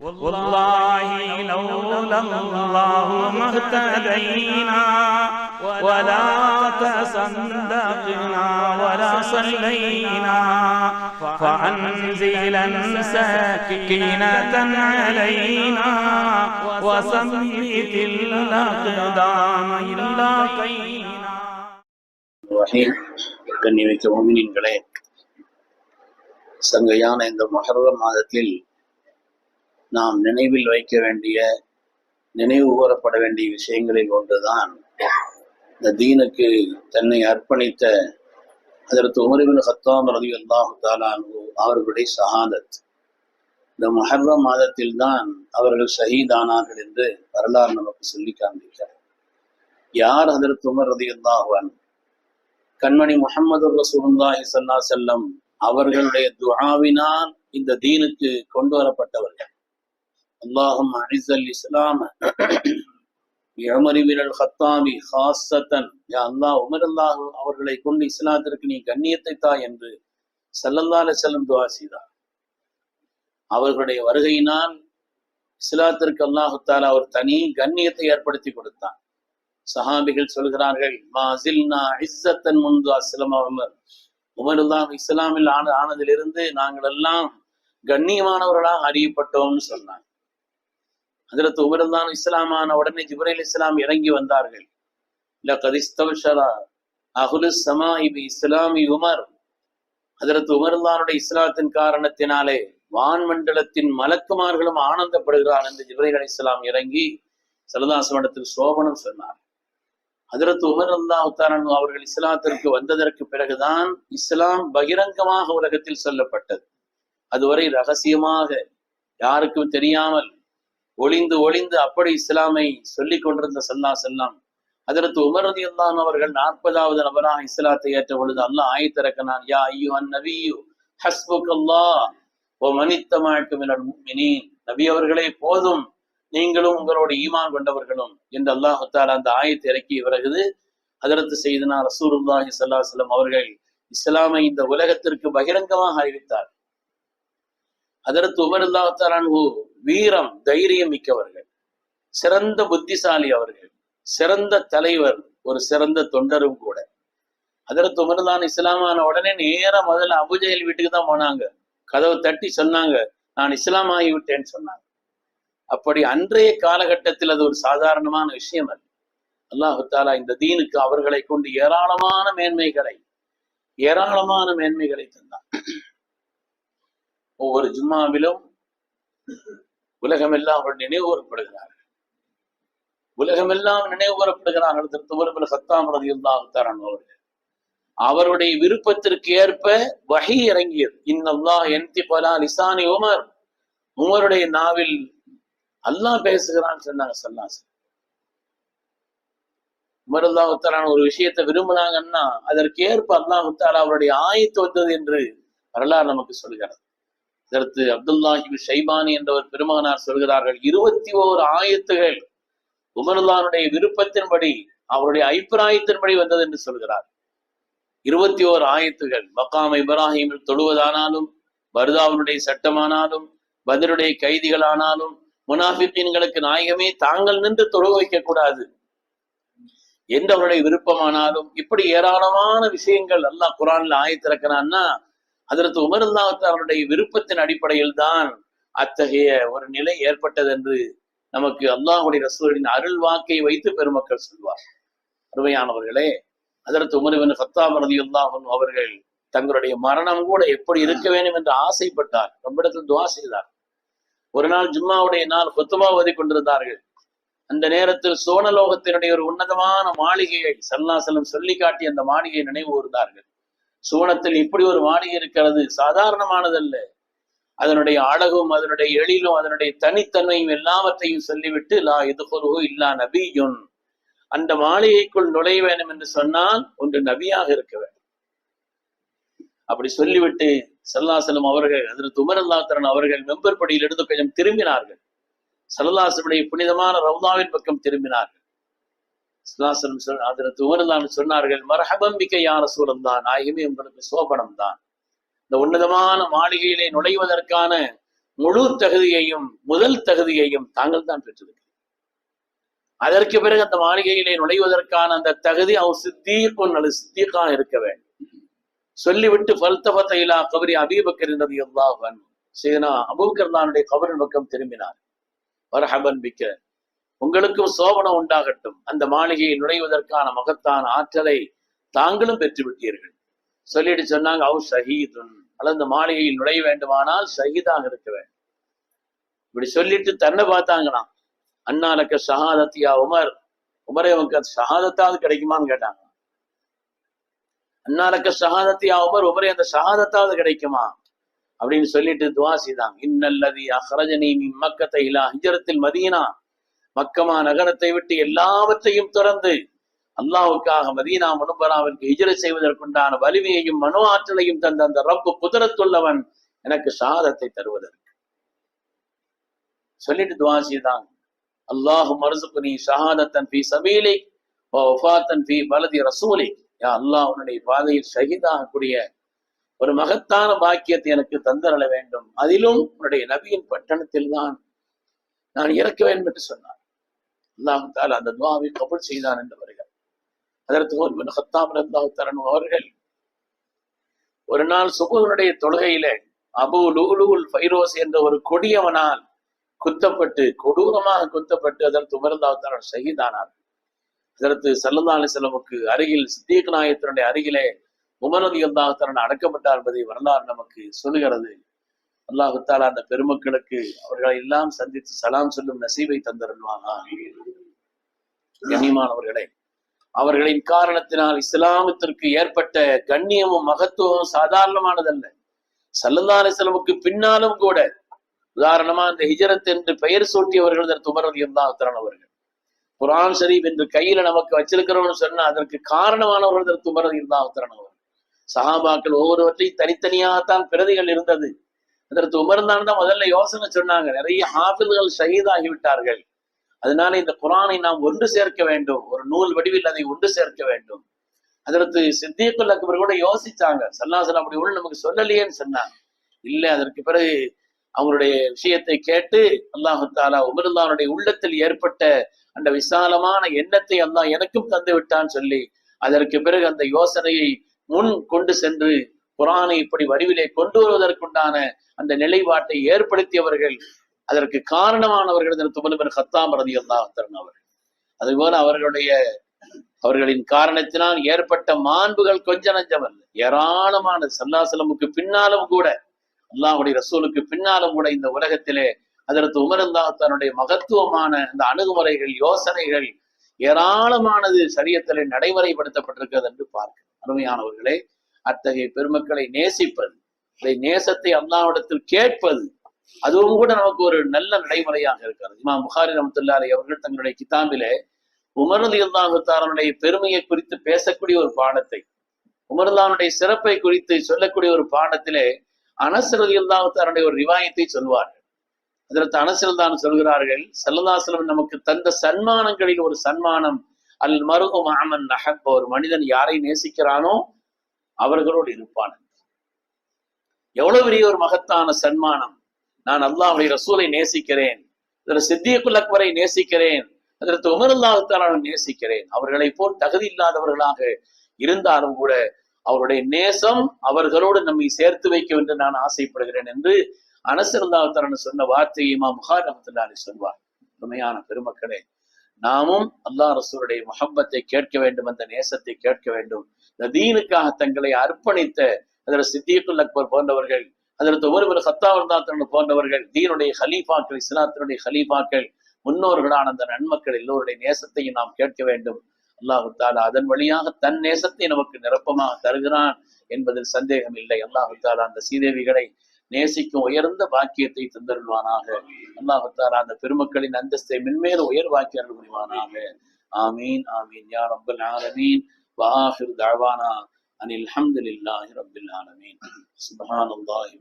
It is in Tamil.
والله لولا الله ما اهتدينا ولا تصدقنا ولا صلينا فأنزلا سكينة علينا وثبت الأقدام إلا قينا ரஹீம் கண்ணிமிக்க மோமினின்களே சங்கையான இந்த மொஹர்ரம் மாதத்தில் நாம் நினைவில் வைக்க வேண்டிய நினைவு கூறப்பட வேண்டிய விஷயங்களில் ஒன்றுதான். இந்த தீனுக்கு தன்னை அர்ப்பணித்த அதற்கு உமரிபின் ஹத்தாம் ரவி அல்லாஹு தாலானு அவர்களுடைய சஹாதத் இந்த மொஹர்ரம் மாதத்தில் தான் அவர்கள் ஷஹீதானார்கள் என்று வரலாறு நமக்கு சொல்லி காண்பிக்கிறார். யார் அதற்கு உமர் ரதி அல்லாஹுவன் கண்மணி முகமது ரசூலுல்லாஹி சல்லா செல்லம் அவர்களுடைய துஆவினால் இந்த தீனுக்கு கொண்டு வரப்பட்டவர்கள். அல்லாஹும் அனிசல் இஸ்லாம். யமரிபின் ஹத்தாமி خاصة يا الله உமர் அல்லாஹ் அவர்களை கொண்டு இஸ்லாத்திற்கு நீ கண்ணியத்தை தா என்று சல்லல்லா அலைஹி வஸல்லம் செய்தார். அவர்களுடைய வருகையினால் இஸ்லாத்திற்கு அல்லாஹு தாலா ஒரு தனி கண்ணியத்தை ஏற்படுத்தி கொடுத்தான். சஹாபிகள் சொல்கிறார்கள் மாசில்னா இஸ்ஸத்தன் முன்பு அஸ்லம் உமர் உமருல்லாம் இஸ்லாமில் ஆன ஆனதிலிருந்து நாங்கள் எல்லாம் கண்ணியமானவர்களாக அறியப்பட்டோம்னு சொன்னாங்க. அதில் உமர்தான் இஸ்லாமான உடனே ஜிப்ரேல் இஸ்லாம் இறங்கி வந்தார்கள். இல்ல கதிஸ்தவஷரா அகுலு சமா இபி இஸ்லாமி உமர். அதற்கு உமருல்லானுடைய இஸ்லாத்தின் காரணத்தினாலே வான்மண்டலத்தின் மலக்குமார்களும் ஆனந்தப்படுகிறார் என்று ஜிப்ரேல் அலி இஸ்லாம் இறங்கி சலதாசமடத்தில் சோபனம் சொன்னார். ஹதரத் உமர் உத்தாரன் அவர்கள் இஸ்லாத்திற்கு வந்ததற்கு பிறகுதான் இஸ்லாம் பகிரங்கமாக உலகத்தில் சொல்லப்பட்டது. அதுவரை ரகசியமாக யாருக்கும் தெரியாமல் ஒளிந்து ஒளிந்து அப்படி இஸ்லாமை சொல்லிக் கொண்டிருந்த சல்லா செல்லாம். அதற்கு உமரதி அல்லான் அவர்கள் நாற்பதாவது நபராக இஸ்லாத்தை ஏற்ற பொழுது அல்லாஹ் ஆயத்திறக்கனான் யா ஐயோ அன் நபியு ஹஸ்புக் அல்லா ஓ மனித்தமாக்கும் நபி அவர்களே போதும் நீங்களும் உங்களோட ஈமான் கொண்டவர்களும். என்று அல்லாஹால அந்த ஆயத்தை இறக்கி பிறகுது அதற்கு செய்தனா ரசூருல்லாஹி சல்லா செல்லம் அவர்கள் இஸ்லாமை இந்த உலகத்திற்கு பகிரங்கமாக அறிவித்தார் அதற்கு உமர் அல்லாஹு வீரம் தைரியம் மிக்கவர்கள். சிறந்த புத்திசாலி அவர்கள் சிறந்த தலைவர் ஒரு சிறந்த தொண்டரும் கூட. அதற்கு உமர்தான் இஸ்லாமான உடனே நேரம் முதல்ல அபுஜெயல் வீட்டுக்கு தான் போனாங்க. கதவை தட்டி சொன்னாங்க நான் இஸ்லாம் ஆகிவிட்டேன்னு சொன்னாங்க. அப்படி அன்றைய காலகட்டத்தில் அது ஒரு சாதாரணமான விஷயம் அல்ல. அல்லாஹு தாலா இந்த தீனுக்கு அவர்களை கொண்டு ஏராளமான மேன்மைகளை ஏராளமான மேன்மைகளை தந்தான். ஒவ்வொரு ஜும்மாவிலும் உலகமெல்லாம் அவர்கள் நினைவுகூறப்படுகிறார்கள் உலகமெல்லாம் நினைவு கூறப்படுகிறார்கள் சத்தாம் ரதியுல்லாத்தாரன் அவர்கள். அவருடைய விருப்பத்திற்கு ஏற்ப வகை இறங்கியது. இன்னல்லா என்தி பலா லிசானி உமர். உமருடைய நாவில் அல்லாஹ் பேசுகிறான்னு சொன்னாங்க சல்லாஸ் உமரல்லாஹுத்தாலான ஒரு விஷயத்தை விரும்பினாங்கன்னா அதற்கு ஏற்ப அல்லாஹுத்தாலா அவருடைய ஆயத்து வந்தது என்று வரலாறு நமக்கு சொல்கிறது. இதற்கு அப்துல்லாஹி ஷைபானி என்ற ஒரு பெருமகனார் சொல்கிறார்கள் இருபத்தி ஓரு ஆயத்துகள் உமருல்லானுடைய விருப்பத்தின்படி அவருடைய அபிப்பிராயத்தின்படி வந்தது என்று சொல்கிறார். இருபத்தி ஓரு ஆயத்துகள் மக்காம் இப்ராஹிமில் தொழுவதானாலும் பர்தாவுடைய சட்டமானாலும் பதிலுடைய கைதிகளானாலும் முனாஃபித்தீன்களுக்கு நாயகமே தாங்கள் நின்று தொழு வைக்க கூடாது என்றவருடைய விருப்பமானாலும் இப்படி ஏராளமான விஷயங்கள் அல்லாஹ் குரான்ல ஆயத்திறக்கிறான்னா அதற்கு உமர்ந்தாவத்து அவருடைய விருப்பத்தின் அடிப்படையில் தான் அத்தகைய ஒரு நிலை ஏற்பட்டது என்று நமக்கு அல்லாஹுடைய ரசூலின் அருள் வாக்கை வைத்து பெருமக்கள் சொல்வார். அருமையானவர்களே அதற்கு உமருவன் சத்தாம் ரதியுல்லாஹன் அவர்கள் தங்களுடைய மரணம் கூட எப்படி இருக்க வேண்டும் என்று ஆசைப்பட்டார். ரொம்ப இடத்தில் துவா செய்தார். ஒரு நாள் ஜும்மாவுடைய நாள் கொத்துமா ஓதி கொண்டிருந்தார்கள். அந்த நேரத்தில் சோனலோகத்தினுடைய ஒரு உன்னதமான மாளிகையை சல்லாசலம் சொல்லி காட்டி அந்த மாளிகையை நினைவு கூர்ந்தார்கள். சுவனத்தில் இப்படி ஒரு வாணி இருக்கிறது சாதாரணமானதல்ல. அதனுடைய அழகும் அதனுடைய எழிலும் அதனுடைய தனித்தன்மையும் எல்லாவற்றையும் சொல்லிவிட்டு லா எதுபொருகோ இல்லா நபியுன். அந்த மாளிகைக்குள் நுழைய வேண்டும் என்று சொன்னால் ஒன்று நபியாக இருக்க வேண்டும். அப்படி சொல்லிவிட்டு சல்லாசலம் அவர்கள் அதில் உமர் அவர்கள் மெம்பர் படியிலிருந்து கொஞ்சம் திரும்பினார்கள். சல்லாசனுடைய புனிதமான ரவுதாவின் பக்கம் திரும்பினார்கள். சல்லாசலம் சொல் உமர்தான் சொன்னார்கள் மரஹபம்பிக்கையான சூழல் தான் ஆகியமே உங்களுக்கு சோபனம் தான் இந்த உன்னதமான மாளிகையிலே நுழைவதற்கான முழு தகுதியையும் முதல் தகுதியையும் தாங்கள் தான் பெற்றிருக்கிறீர்கள். அதற்கு பிறகு அந்த மாளிகையிலே நுழைவதற்கான அந்த தகுதி அவர் சித்தீக்கும் நல்ல சித்தீக்காக இருக்க வேண்டும். சொல்லிவிட்டு பல்தபத்த இலா கபரி அபீபக்கர் என்றது எல்லாவன் சீனா அபூக்கர் தானுடைய கபரின் பக்கம் திரும்பினார். வரஹபன் பிக்க உங்களுக்கும் சோபனம் உண்டாகட்டும். அந்த மாளிகையை நுழைவதற்கான மகத்தான ஆற்றலை தாங்களும் பெற்றுவிட்டீர்கள். சொல்லிட்டு சொன்னாங்க அவ் ஷஹீதுன். அல்லது அந்த மாளிகையில் நுழைய வேண்டுமானால் ஷஹீதாக இருக்க வேண்டும். இப்படி சொல்லிட்டு தன்னை பார்த்தாங்களாம். அண்ணாலக்க ஷஹாதத்தியா உமர். உமரே உனக்கு ஷஹாதத்தாவது கிடைக்குமான்னு கேட்டாங்க. அண்ணாலக்க ஷஹாதத்தியா உமர். உமரே அந்த ஷஹாதத்தாவது கிடைக்குமா? அப்படின்னு சொல்லிட்டு துவாசிதான் இன்னல்லதி அஹ்ரஜனி மக்கத்தை இலா ஹிஜரத்தில் மதீனா. மக்கமா நகரத்தை விட்டு எல்லாவற்றையும் துறந்து அல்லாவுக்காக மதீனா முனுபராவிற்கு ஹிஜர செய்வதற்குண்டான வலிமையையும் மனோ ஆற்றலையும் தந்த அந்த ரப்பு குதிரத்துள்ளவன் எனக்கு சாதத்தை தருவதற்கு. சொல்லிட்டு துவாசி தான் அல்லாஹு நீ ஷஹாதத்தன் பி சபீலி வஃபாத்தன் பலதி ரசூலி. யா அல்லாஹ் உன்னுடைய பாதையில் ஷஹீதாகக்கூடிய ஒரு மகத்தான பாக்கியத்தை எனக்கு தந்தரள வேண்டும். அதிலும் உன்னுடைய நபியின் பட்டணத்தில் தான் நான் இறக்க வேண்டும் என்று சொன்னார் அல்லாஹு தால அந்த துவாவை கபுல் செய்தான் என்று வருகிறார் அதற்கு ஒரு ஹத்தாம் அல்லாஹ் தரன் அவர்கள் ஒரு நாள் சுபுனுடைய தொழுகையில அபு லூலுல் ஃபைரோஸ் என்ற ஒரு கொடியவனால் குத்தப்பட்டு கொடூரமாக குத்தப்பட்டு அதற்கு உமர்ந்தாவத்தாரன் ஷஹீதானார் அதற்கு சல்லல்லா அலிசல்லமுக்கு அருகில் சித்தீக் நாயத்தினுடைய அருகிலே உமரதி அல்லாஹாரன் அடக்கப்பட்டார் என்பதை வரலாறு நமக்கு சொல்லுகிறது. அல்லாஹுத்தால அந்த பெருமக்களுக்கு அவர்களை எல்லாம் சந்தித்து சலாம் சொல்லும் நசீவை தந்தருள்வானா கண்ணியமானவர்களே அவர்களின் காரணத்தினால் இஸ்லாமத்திற்கு ஏற்பட்ட கண்ணியமும் மகத்துவமும் சாதாரணமானதல்ல. சல்லல்லா அலிஸ்லமுக்கு பின்னாலும் கூட உதாரணமா அந்த ஹிஜரத் என்று பெயர் சூட்டியவர்கள் அதற்கு தான் அல்லாஹாரன் அவர்கள். குரான் ஷரீப் என்று கையில நமக்கு வச்சிருக்கிறோம்னு சொன்னா அதற்கு காரணமானவர்கள் அதற்கு தான் அல்லாஹாரன் அவர்கள். சஹாபாக்கள் ஒவ்வொருவற்றையும் தனித்தனியாகத்தான் பிரதிகள் இருந்தது. அதற்கு உமர்ந்தான் தான் முதல்ல யோசனை சொன்னாங்க. நிறைய ஹாஃபில்கள் ஷஹீதாகி அதனால இந்த குரானை நாம் ஒன்று சேர்க்க வேண்டும். ஒரு நூல் வடிவில் அதை ஒன்று சேர்க்க வேண்டும். அதற்கு சித்தியக்குல் அக்பர் கூட யோசிச்சாங்க. சல்லாசலம் அப்படி ஒன்று நமக்கு சொல்லலையேன்னு சொன்னாங்க. இல்லை அதற்கு பிறகு அவங்களுடைய விஷயத்தை கேட்டு அல்லாஹு தாலா உமர்ந்தானுடைய உள்ளத்தில் ஏற்பட்ட அந்த விசாலமான எண்ணத்தை அல்லாஹ் எனக்கும் தந்து விட்டான்னு சொல்லி அதற்கு பிறகு அந்த யோசனையை முன் கொண்டு சென்று குரானை இப்படி வடிவிலே கொண்டு வருவதற்குண்டான அந்த நிலைப்பாட்டை ஏற்படுத்தியவர்கள் அதற்கு காரணமானவர்கள் இதற்கு துபலுபன் ஹத்தாம் ரதி அல்லாஹன் அவர்கள். அதுபோல அவர்களுடைய அவர்களின் காரணத்தினால் ஏற்பட்ட மாண்புகள் கொஞ்ச நஞ்சமல்ல ஏராளமான சல்லாசலமுக்கு பின்னாலும் கூட அல்லாஹுடைய ரசூலுக்கு பின்னாலும் கூட இந்த உலகத்திலே அதற்கு உமரல்லாஹ் தன்னுடைய மகத்துவமான அந்த அணுகுமுறைகள் யோசனைகள் ஏராளமானது சரியத்திலே நடைமுறைப்படுத்தப்பட்டிருக்கிறது என்று பார்க்க அருமையானவர்களே அத்தகைய பெருமக்களை நேசிப்பது இதை நேசத்தை அல்லாவிடத்தில் கேட்பது அதுவும் கூட நமக்கு ஒரு நல்ல நடைமுறையாக இருக்கிறது. இமாம் புகாரி ரமத்துல்லாரி அவர்கள் தங்களுடைய கிதாபிலே உமரது அல்லாஹுத்தாரனுடைய பெருமையை குறித்து பேசக்கூடிய ஒரு பாடத்தை உமர்லானுடைய சிறப்பை குறித்து சொல்லக்கூடிய ஒரு பாடத்திலே அனசரதி அல்லாஹுத்தாரனுடைய ஒரு ரிவாயத்தை சொல்வார்கள் அதற்கு அனசரதான் சொல்கிறார்கள் சல்லதாசலம் நமக்கு தந்த சன்மானங்களில் ஒரு சன்மானம் அல் மருகு மாமன் நஹப் ஒரு மனிதன் யாரை நேசிக்கிறானோ அவர்களோடு இருப்பான் எவ்வளவு பெரிய ஒரு மகத்தான சன்மானம். நான் அல்லாஹுடைய ரசூலை நேசிக்கிறேன். இதில் சித்தியக்குல் அக்பரை நேசிக்கிறேன். அதற்கு உமரல்லாஹுத்தாலான நேசிக்கிறேன். அவர்களை போல் தகுதி இல்லாதவர்களாக இருந்தாலும் கூட அவருடைய நேசம் அவர்களோடு நம்மை சேர்த்து வைக்க என்று நான் ஆசைப்படுகிறேன் என்று அனசர் அல்லாஹத்தாரன் சொன்ன வார்த்தையை மா முகார் ரஹத்துல்லாலி சொல்வார். உண்மையான பெருமக்களே நாமும் அல்லாஹ் ரசூருடைய முகப்பத்தை கேட்க வேண்டும் அந்த நேசத்தை கேட்க வேண்டும். இந்த தீனுக்காக தங்களை அர்ப்பணித்த அதில் சித்தியக்குல் அக்பர் போன்றவர்கள் அதில் ஒருவர் சத்தாவர்தாத்தன் போன்றவர்கள் தீனுடைய ஹலீஃபாக்கள் இஸ்லாத்தினுடைய ஹலீஃபாக்கள் முன்னோர்களான அந்த நன்மக்கள் எல்லோருடைய நேசத்தையும் நாம் கேட்க வேண்டும். அல்லாஹு தாலா அதன் வழியாக தன் நேசத்தை நமக்கு நிரப்பமாக தருகிறான் என்பதில் சந்தேகம் இல்லை அல்லாஹு தாலா அந்த சீதேவிகளை நேசிக்கும் உயர்ந்த பாக்கியத்தை தந்தருள்வானாக. அல்லாஹத்தார் அந்த பெருமக்களின் அந்தஸ்தை மென்மேல உயர் வாக்கியர்கள் புரிவானாக ஆமீன் ஆமீன். யா ரப்பல் ஆலமீன். வாஹிர் தாழ்வானா அனில் அஹமதுல்லாஹி ரபில் ஆலமீன். சுபஹானல்லாஹி